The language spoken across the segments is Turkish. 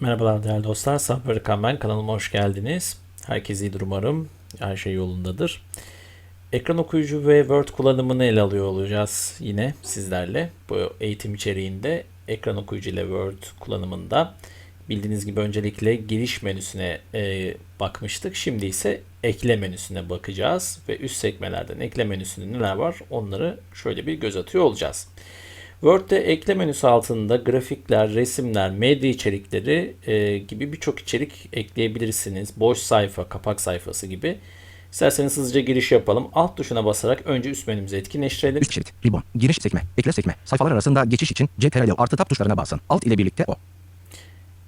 Merhabalar değerli dostlar. Sabri Erkan. Kanalıma hoş geldiniz. Herkes iyidir umarım. Her şey yolundadır. Ekran okuyucu ve Word kullanımını ele alıyor olacağız yine sizlerle. Bu eğitim içeriğinde ekran okuyucu ile Word kullanımında bildiğiniz gibi öncelikle giriş menüsüne e, bakmıştık. Şimdi ise ekle menüsüne bakacağız ve üst sekmelerden ekle menüsünde neler var onları şöyle bir göz atıyor olacağız. Word'de ekle menüsü altında grafikler, resimler, medya içerikleri e, gibi birçok içerik ekleyebilirsiniz. Boş sayfa, kapak sayfası gibi. İsterseniz hızlıca giriş yapalım. Alt tuşuna basarak önce üst menümüzü etkinleştirelim. Üst şerit, ribbon, giriş sekme, ekle sekme, sayfalar arasında geçiş için CTRL artı tab tuşlarına basın. Alt ile birlikte o.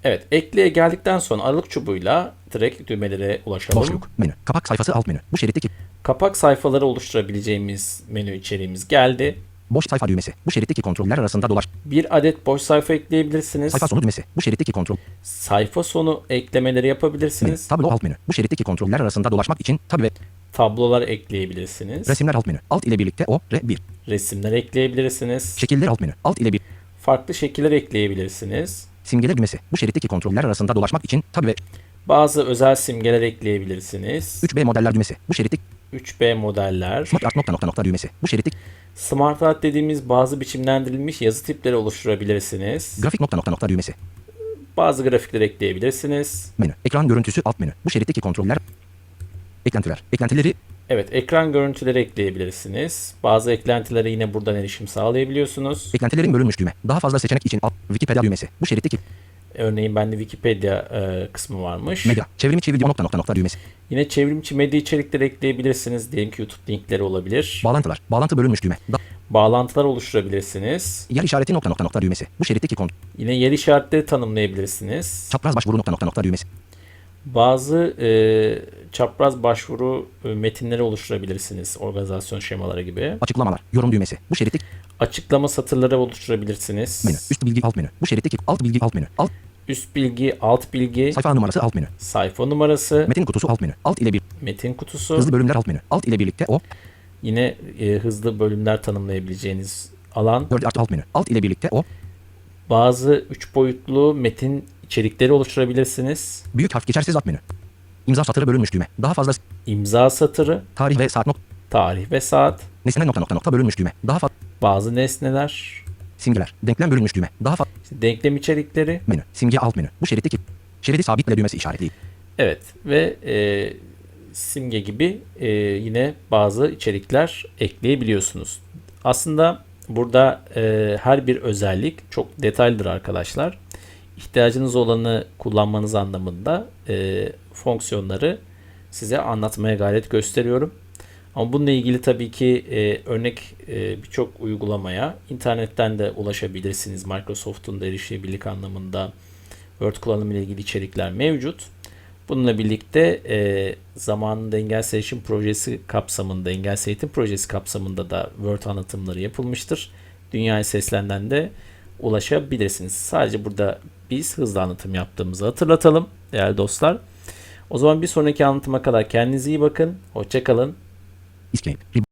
Evet, ekleye geldikten sonra aralık çubuğuyla direkt düğmelere ulaşalım. Boşluk, menü, kapak sayfası alt menü. Bu şeritteki Kapak sayfaları oluşturabileceğimiz menü içeriğimiz geldi. Boş sayfa düğmesi. Bu şeritteki kontroller arasında dolaş. Bir adet boş sayfa ekleyebilirsiniz. Sayfa sonu düğmesi. Bu şeritteki kontrol. Sayfa sonu eklemeleri Menü, yapabilirsiniz. tablo alt menü. Bu şeritteki kontroller arasında dolaşmak için tabi ve Tablolar ekleyebilirsiniz. resimler alt menü. Alt ile birlikte o, re 1. Resimler ekleyebilirsiniz. Şekiller alt menü. Alt ile bir. Farklı şekiller ekleyebilirsiniz. Simgeler düğmesi. Bu şeritteki kontroller arasında dolaşmak için tabi ve Bazı özel simgeler ekleyebilirsiniz. 3B modeller düğmesi. Bu şeritteki 3B modeller. smart art nokta nokta nokta düğmesi. Bu şeritteki Smart Art dediğimiz bazı biçimlendirilmiş yazı tipleri oluşturabilirsiniz. grafik nokta nokta nokta düğmesi. Bazı grafikler ekleyebilirsiniz. Menü. Ekran görüntüsü alt menü. Bu şeritteki kontroller. Eklentiler. Eklentileri Evet, ekran görüntüleri ekleyebilirsiniz. Bazı eklentilere yine buradan erişim sağlayabiliyorsunuz. Eklentilerin bölünmüş düğme. Daha fazla seçenek için alt. Wikipedia düğmesi. Bu şeritteki Örneğin bende Wikipedia e, kısmı varmış. medya. Çevrimi çeviri nokta nokta nokta düğmesi. Yine çevrimçi medya içerikleri ekleyebilirsiniz. Diyelim ki YouTube linkleri olabilir. Bağlantılar. Bağlantı bölünmüş düğme. Da, Bağlantılar oluşturabilirsiniz. yer işareti nokta nokta nokta düğmesi. Bu şeritteki kont. Yine yer işaretleri tanımlayabilirsiniz. Çapraz başvuru nokta nokta nokta düğmesi. Bazı e, çapraz başvuru e, metinleri oluşturabilirsiniz. Organizasyon şemaları gibi. Açıklamalar. Yorum düğmesi. Bu şeritteki Açıklama satırları oluşturabilirsiniz. menü. Üst bilgi alt menü. Bu şeritteki alt bilgi alt menü. Alt Üst bilgi, alt bilgi, sayfa numarası alt menü. sayfa numarası, Metin kutusu alt menü. Alt ile bir. metin kutusu. Hızlı bölümler alt menü. Alt ile birlikte o. Yine e, hızlı bölümler tanımlayabileceğiniz alan. 4 artı alt menü. Alt ile birlikte o. Bazı üç boyutlu metin içerikleri oluşturabilirsiniz. Büyük harf geçersiz alt menü. İmza satırı bölünmüş düğme. Daha fazla İmza satırı, tarih ve saat nokta. tarih ve saat, Nesne nokta nokta nokta bölünmüş düğme. Daha fazla bazı nesneler, simgeler. Denklem bölünmüş düğme. Daha fazla işte denklem içerikleri. menü. Simge alt menü. Bu şeritteki şeridi sabitle düğmesi işaretli. Evet ve e, simge gibi e, yine bazı içerikler ekleyebiliyorsunuz. Aslında burada e, her bir özellik çok detaylıdır arkadaşlar. İhtiyacınız olanı kullanmanız anlamında e, fonksiyonları size anlatmaya gayret gösteriyorum. Ama bununla ilgili tabii ki e, örnek e, birçok uygulamaya internetten de ulaşabilirsiniz. Microsoft'un da erişebilirlik anlamında Word kullanımı ile ilgili içerikler mevcut. Bununla birlikte e, zamanında engelsiz erişim projesi kapsamında, engelsiz eğitim projesi kapsamında da Word anlatımları yapılmıştır. Dünyaya seslenden de ulaşabilirsiniz. Sadece burada biz hızlı anlatım yaptığımızı hatırlatalım değerli dostlar. O zaman bir sonraki anlatıma kadar kendinize iyi bakın. Hoşçakalın. Escape.